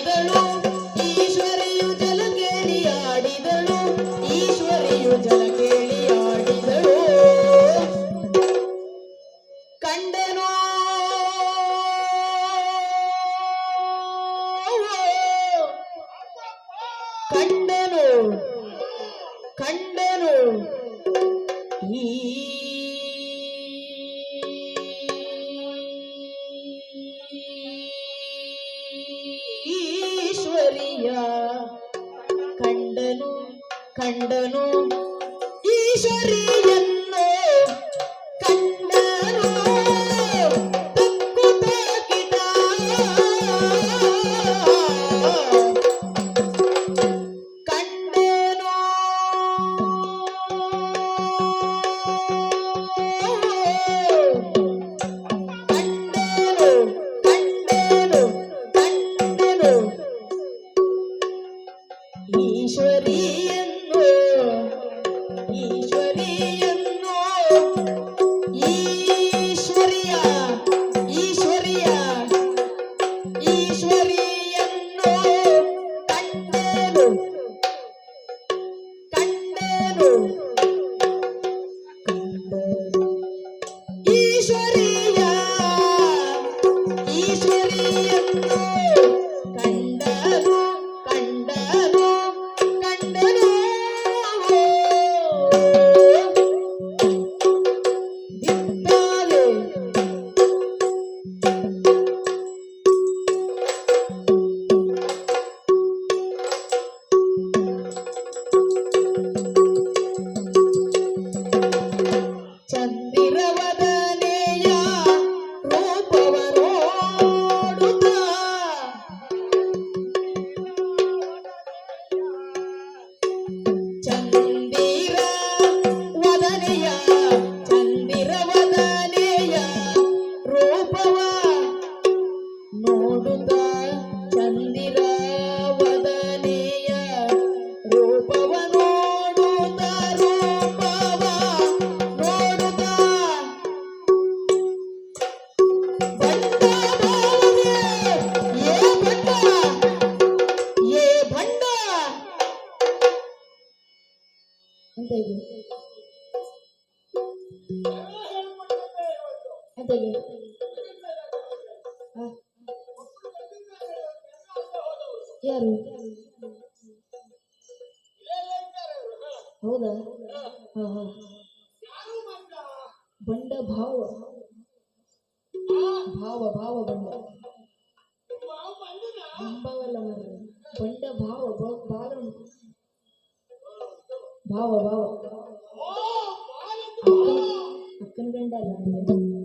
ಆಡಿದಳು ಈಶ್ವರಿಯು ಜಲ ಕೇಳಿ ಆಡಿದಳು ಈಶ್ವರಿಯು ಜಲ ಕೇಳಿ ಆಡಿದಳು ಕಂಡನು. ಕಂಡನು. ಈಶ್ವರಿಯ ಕಂಡನು ಕಂಡನು. ಈಶ್ವರಿಯನ್ನು ಕಂಡನು. ತಕ್ಕು ತಾಕಿದ. 河边哦。ಅಂತ ಇದೆ ಆ. ಯಾರು ಹೌದಾ ಹಾ ಹಾ ಬಂಡ ಭಾವ ಭಾವ ಭಾವ ಬಂಡ ಭಾವಲ್ಲ ಮಾರ್ರೆ. ಬಂಡ ಭಾವ ಬ- ಬಾಲ ಉಂಟು. ಭಾವ ಭಾವ ಅಕ್ಕನ ಅಕ್ಕನ ಗಂಡ ಅಲ್ಲ